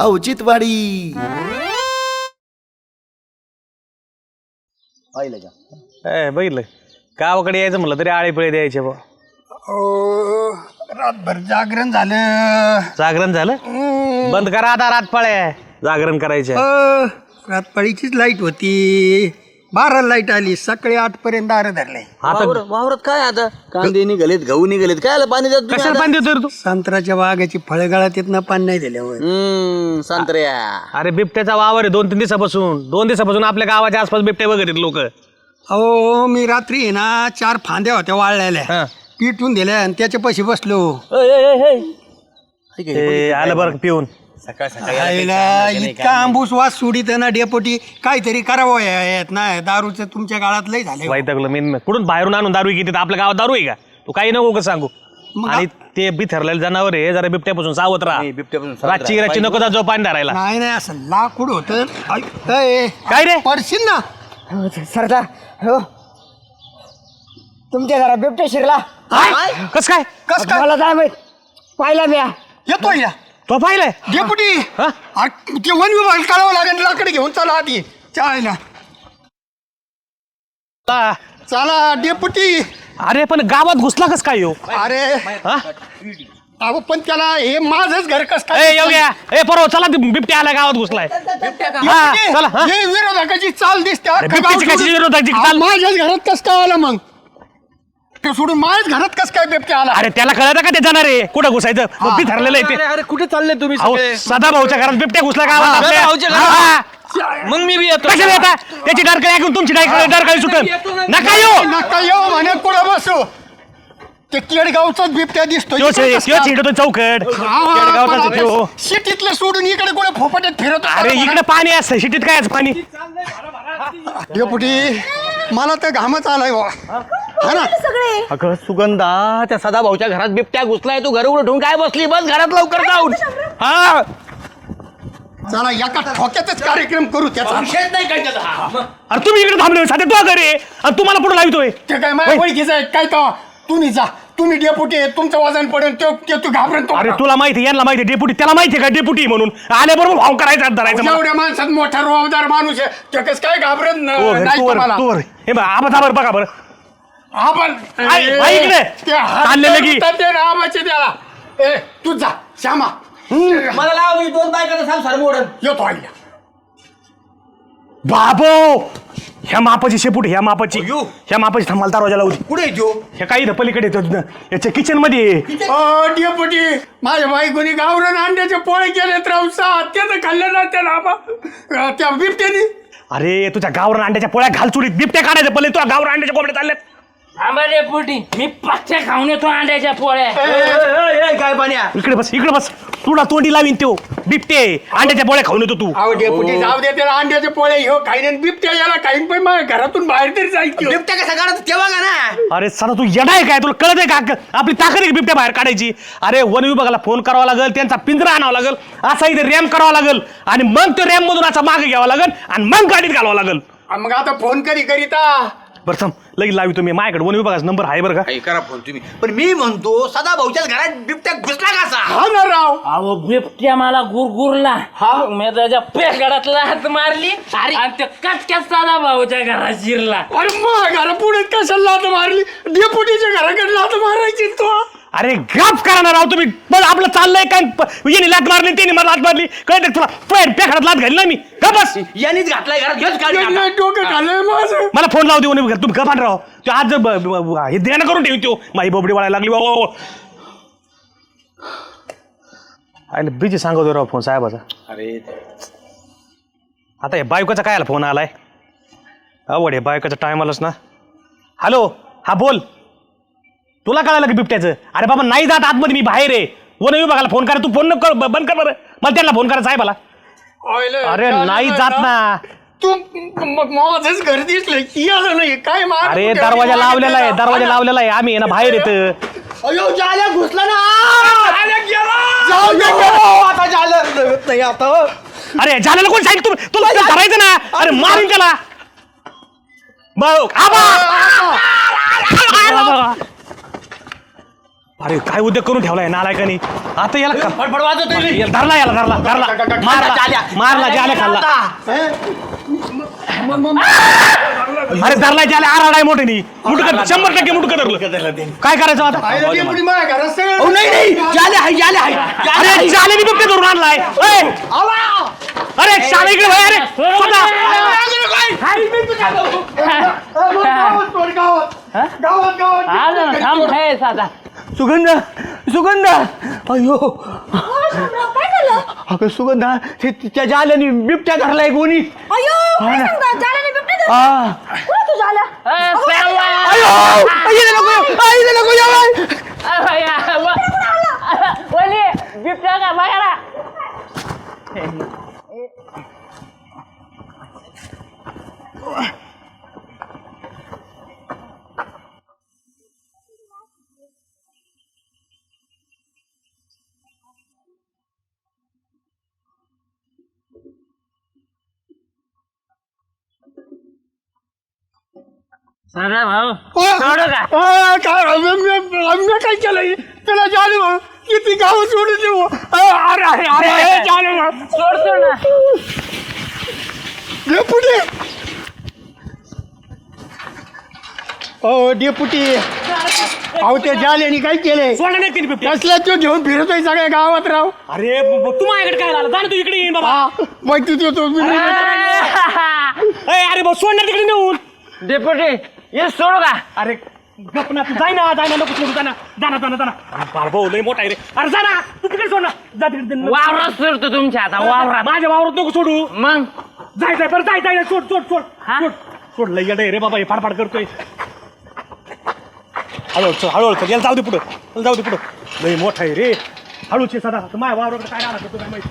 औचित्यवाडी। पाहिलं का? ए बघितलं. गावाकडे यायचं म्हणलं तरी आळे पिळे द्यायचे बा ओ, रातभर जागरण झालं. जागरण झालं? बंद करा आता रात पाळ्या जागरण करायचे अ, रातपाळीचीच लाइट होती. बारा लाइट आली सकाळी आठ पर्यंत दारं धरले. आता वावर- वावरात काय आता? कांदे निघालेत गहू निघालेत. काय आलं? पाणी देत तुम्ही कशाला आता? पाणी देतोय रे तू? संत्र्याच्या बागाची फळं गळात येत पाणी नाही दिल्यावर. हम्म संत्र्या. अरे बिबट्याचा वावर आहे दोन तीन दिवसापासून. दोन दिवसापासून आपल्या गावाच्या आसपास बिबटे वगैरे लोक. अहो मी रात्री आहे ना चार फांद्या होत्या वाळलेल्या. पिटून दिल्या आणि त्याच्या पैसे बसलो. आलं बरं पिऊन? सकाळ आईला इतका आंबूस वास सोडित ना डेपोटी. काहीतरी करावं यात ना दारूचं तुमच्या काळात लय झाले वैतकलं मी. कुठून बाहेरून आणून दारू घेते? आपल्या गावात दारू आहे का? तू काही नको का सांगू. मग आणि ते बिथरलेलं जनावर आहे जरा बिबट्यापासून सावध राहा. नाही, बिबट्यापासून सावध रातची राहा. नको जा जो पाणी धरायला. नाही नाही असं लाकूड होत. काय रे? पडशील ना. सरदार हो. तुमच्या घरा बिबट्या शिरला. कस काय? कस काय? मला काय माहीत पाहिला म्या येतोय या. तो पाहिलंय. डेपुटी हा? आ, ते वन विभाग काढावं लागेल लाकडे घेऊन चला आधी. चालेल. आ, चला डेपुटी. अरे पण गावात घुसला कस काय येऊ अरे हा? अहो पण त्याला हे माझच घर कस ए काय येऊ घ्या. ए परवा चला ते बिबट्या आला गावात घुसलाय. हा चला हा. हे विरोधकाची चाल दिसते अरे, अख्खं गाव बिबट्याची कशी सोडून- विरोधाची अहो, चाल? माझ्याच घरात कस काय आला मग? ते सोडून माझ्याच घरात कस काय बिबट्या आला? अरे त्याला कळतं का ते जाणार? आहे कुठं घुसायचं? ती ठरलेलं आहे ते. अरे कुठे चालले तुम्ही अहो सदा भाऊच्या घरात बिबट्या घुसला आपल्या. घरात? हा. मग मी बी येतो. कशाला येता? त्याची डरकळी ऐकून तुमची डरकळी डरकळी सुटन नका येऊ. नका येऊ म्हणे पुढे बसू. ते केडगावचाच बिबट्या दिसतोय. त्यो इकडे कसं त्यो काय? चिडतो चौकट. हा, पण आता सिटीतलं सोडून इकडे कुठे फोपाट्यात फिरत अरे इकडे पाणी असतं. शिटीत काय असं पाणी? डेपुटी मला तर घामच आलाय बा हा? ना? अगं सुगंधा त्या सदा भाऊच्या घरात बिबट्या घुसलाय तू घर उठून काय बसली? बस घरात लवकर जाऊन. हा? चला एका ठोक्यातच कार्यक्रम करू त्याचा. अरे तुम्ही इकडे थांबले साधे तो घरी. आणि तुम्हाला पुढे लावतोय. ते काय माझ्या ओळखीचं आहे काय तो? तुम्ही जा. तुम्ही डेपुटी आहे, तुमचं वजन पडेल तो ते तू घाबरेल तो. अरे तुला माहिती यांना माहिती डेपुटी त्याला माहिती आहे का डेपुटी म्हणून? आल्याबरोबर भाव करायचा हात धरायचा मला. एवढ्या माणसात मोठा रोबदार माणूस आहे ते कसं काय घाबरत न- तू वर, नाही तू वर, तुम्हाला? तू वर. हे बघ आबा थांबर बघा बरं. आपण आई, आई इकडे. ते हात चाललेलं की. ते रामाचे त्याला. ए तू जा श्यामा. मला लाव दोन बायकाचा संसार मोडन. येतो आईला बाबो! ह्या मापाची शेपूट ह्या मापाची. ह्या मापाची थांबाल दरवाजा लावू दे. कुठे जो हे काही इथं पलीकडे येतं. ना. याच्या किचनमध्ये डेपुटी माझ्या बायकोनी गावरण अंड्याचे पोळे केलेत सहा त्याचं खाल्लं ना त्या अ, त्या बिबट्यानी. अरे तुझ्या गावरान अंड्याच्या पोळ्या घाल चुलीत बिबट्या काढायचं पहिले तुझ्या गावरान अंड्याच्या कोंबड्या चालल्यात. पोटी. मी खाऊन येतो अंड्याच्या पोळ्या. काय पाण्या? इकडे बस इकडे बस. तुला तोंडी लावीन तो बिबटे. अंड्याच्या पोळ्या खाऊन येतो तू. अहो डेपुटी जाऊ दे त्याला अंड्याचे पोळे ह्यो काही नाही बिबट्या याला काही पण माझ्या घरातून बाहेर तरी हो. बिबट्या कसा काढत तेव्हा का ना. अरे सदा तू येडा आहे काय? तुला कळत आहे का? आपली ताकद आहे बिबट्या बाहेर काढायची? अरे वन विभागाला फोन करावा लागेल त्यांचा पिंजरा आणावा लागेल असा इथे रॅम करावा लागेल आणि मग तो रॅम मधून असा मागे घ्यावा लागेल आणि मग गाडीत घालावा लागेल. मग आता फोन करी करीता? बरं थांब लगेच लावी तुम्ही. माझ्याकडे वन विभागाचा नंबर आहे बरं का? काही करा फोन तुम्ही. पण मी म्हणतो सदा भाऊच्याच घरात बिबट्या घुसला कसा? हा ना राव. अहो बिबट्या मला गुरगुरला. मी त्याच्या पेगडातला हात मारली आणि ते कचक्यात साधा भाऊच्या घरात शिरला. अरे मग घरा पुढे कशाला लात मारली? डेपुटीच्या घराकडे लात मारायची तो. अरे गप करा ना राव तुम्ही पण आपलं चाललंय काय? प- याने लात मारली त्याने मला लात मारली. कळत तुला? पेट पेखडात लात घाली ना मी. गप बस. यांनीच घातलाय घरात घेच काढ त्यांनी डोकं खाल्लंय माझं. मला फोन लावू देऊ नये तुम्ही गपान राव. तो आज ब- ब- ब- हे ध्यान करून ठेवी तो. माई बोबडी वाळायला लागली बाबा आयला बिजी सांगतो राव फोन साहेबाचा. अरे. आता हे बायकोचा काय आला फोन आलाय? आवड आहे बायकोचा टाइम आलाच ना. हॅलो हा बोल. तुला कळालं की बिबट्याचं? अरे बाबा नाही जात आतमध्ये मी बाहेर आहे. वन विभागाला फोन करा. तू फोन नको बंद कर बरं. मला त्यांना फोन करा साहेबाला. अरे नाही जात ना. तू माझंच घर दिसलंय. की आलं नाही? काय मार अरे दरवाजा लावलेला आहे दरवाजा लावलेला आहे. आम्ही आहे ना बाहेर येत. अयो जाल्या घुसला ना. जाऊ दे आता झालं नाही आता. अरे झालेलं कोण सांगितलं तुम्ही तुला ते धरायचं ना? अरे मारून त्याला. बघ, आबा! अरे काय उद्योग करून ठेवलाय नालायकानी आता याला का- फडफड वाजवतोय याला धरला याला धरला धरला मारला मारला जाल्या खाल्ला अरे धरला जाल्या आराडाय मोठ्यानी मुटकं शंभर टक्के मुटकं धरलं काय करायचं आता अहो, नाही नाही जाले आहे जाले आहे अरे जाल्यानी बिबटे धरून आणलाय ओय! अरे शाळा इकडे वळ, अरे स्वतः. गावात गावात गावात गावात आलं ना, थांब हे साधा सुगंध सुगंध. अयो अगं सुगंधा ते त्या जाल्याने बिबट्या धरलाय कोणी अयो काय सांगता? जाल्याने बिबटे धरला. हा. कुठं तू झाला ए, साला! अयो आईला नको आईला नको यावं. अरे, या, व- वली, बिबट्या का बघा साधा भाऊ सोडू का आ, काय आम्ही आम्ही काय केलं त्याला जाणू किती गाव सोडून देऊ अरे अरे अरे अरे जाणू सोडतो ना डेपुटी हो डेपुटी अहो त्या जाल्याने काय केलंय सोडलं नाही तिने बिबट्या कसला तो घेऊन फिरतोय सगळ्या गावात राव अरे ब- ब- तू माझ्याकडे काय झालं जा ना तू इकडे येईन बाबा हा मग तू तो- तो अय, अरे भाऊ सोडणार तिकडे नेऊन डेपुटी ये सोडू का? अरे गप ना तू जाय ना जाय ना नको सोडू जा ना. जा ना जा ना जा ना. अरे बाळ भाऊ लय मोठा आहे रे. अरे जा ना तू तिकडे सोड ना. जा तिकडे वावरात सोडतो तुमच्या आता वावरात. माझ्या वावरात नको सोडू. मग? जाय जाय बरं जाय जाय सोड सोड सोड हा? सोड. सोड लय येडं आहे रे बाबा हे फाडफाड करतोय. हळूहळू चल हळूहळू चल याला जाऊ दे पुढं. याला जाऊ दे पुढं. लय मोठा आहे रे. हळूच सदा. माझ्या वावराकडे काय राहिला तुला माहिती?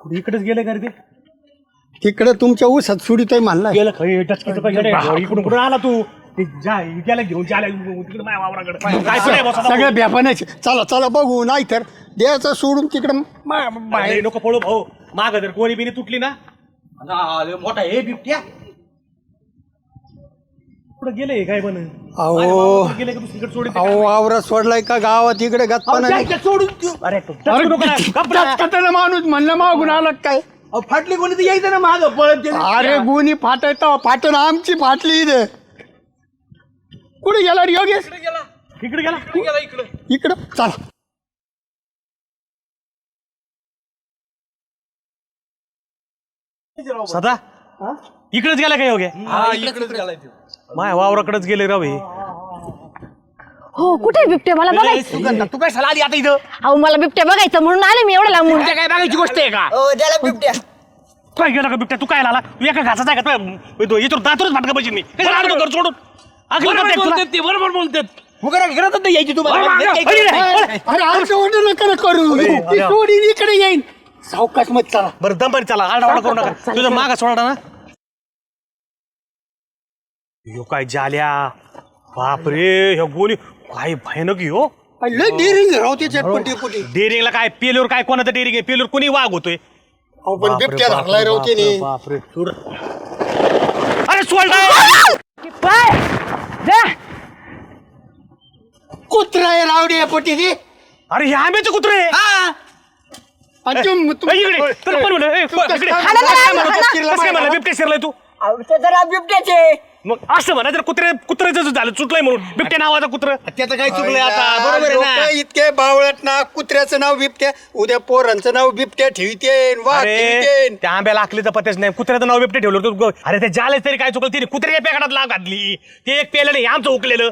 कुठे इकडेच गेले का रे ते? तिकडे तुमच्या ऊसात सुडीतोय म्हणलाय. गेलं खरी टचकीचं पाहिजे इकडून कुठून आला तू? ते जा गेला घेऊन जायला तिकडे माझ्या वावराकडे. काय पुढे बसा सगळे ब्यापानाचे चला चला बघू नाही तर द्यायचं सोडून तिकडं मा- बाहेर. नको पळू भाऊ. माग जर कोणी बिनी तुटली ना मोठा हे बिबट्या. कुठे गेले काय पण अहो. गेले का दुसरीकडे अहो सोडलाय का गावात इकडे गप्पाना सोडून अरे टचकू नको ना, गप्प ना. कटाला माणूस म्हणलं मागून आला काय? अहो, फाटली कोणी तर यायचं ना माग पळत ते. अरे गुन्ही फाटत फाटून आमची फाटली इथं. कुठे गेला रे योगेश? इकडे गेला. इकडं चला. सदा? इकडेच गेला काय योग्य माय वावराकडेच गेले राव हे. हो कुठे बिबटे मला बघायचं. सुगंधा तू काय साला आली आता इथं? अहो मला बिबट्या बघायचं म्हणून आले मी एवढं लांबून काय बघायची गोष्ट आहे का? ओ त्याला बिबट्या. काय गेला का बिबट्या? तू काय आला तू एका घासाचा आहे का? तू- तू याच्यावर दातूरच फाटका पाहिजे मी. काय झालं घर सोडून? बरोबर ते तुला? बोलतात ते बरोबर बोलतात. उगाच घरातच नाही यायची तुम्हाला. अरे, अरे, अरे आमचं ऑर्डर नका करू. ती सोडीन इकडे येईन. सावकाश मत चला. बरं दंबारी चला. आरडाओरडा करू नका. तुझं मागा सोडा ना. यो काय जाल्या? बापरे ह्यो गोली. काय भयानक आहे हो. लय डेरिंग राव त्याच्यात पण डेपुटी डेरिंगला काय पेलूर काय कोणाचं डेरिंग आहे? पेलूर कोणी वाघ होतोय अहो पण बिबट्या धरलाय राव त्याने. बापरे. अरे सोड पाय! जा! कुत्रा आहे राव डेपुटी ती अरे हे आंब्याचे कुत्रे आणि तुम- तुम- ए, इकडे चल, पण म्हणलं, ए, तू कसं इकडे. काय कसं म्हणला? काय म्हणलं? हाणा. कसं काय म्हणलं? बिबट्या शिरलाय तू. ते जरा बिबट्याचे. मग असं म्हणा जर कुत्रे कुत्र्याचं झालं चुकलंय म्हणून. बिबट्या नावाचा कुत्र. त्याचं काय चुकलंय आता. बरोबर आहे लोकं ना इतके बावळट ना कुत्र्याचं नाव बिबट्या. उद्या पोरांचं नाव बिबट्या ठेवतेन वाघ अरे ठेवतेन. त्या आंब्याला आखलीचं पत्याच नाही. कुत्र्याचं नाव बिबटे ठेवलं होतं. अरे ते जालेच तरी काय चुकलं? तिने कुत्र्या पेकाडात लाग घातली. ते एक पेलं नाही आमचं उकलेलं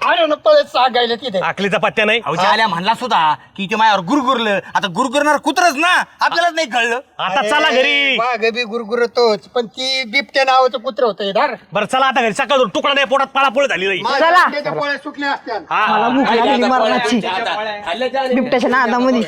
आलो ना पळत सांगायला तिथे. आखलीचा पत्त्या नाही? अहो जाल्या म्हणला सुद्धा की ते माझ्यावर गुरगुरलं. आता गुरगुरणार कुत्रच ना? आपल्यालाच नाही कळलं. आता चला घरी. वाघ बी गुरगुरतोच पण ती बिबट्या नावाचं कुत्र होतं धार बरं चला आता घरी. सकाळ तुकडा नाही पोटात पळापळ झाली नाही चला. माझ्या पोळ्या सुटल्या असत्या. हा. मला भूक लागली मरणाची. खाल्लं बिबट्याच्या नादामध्ये.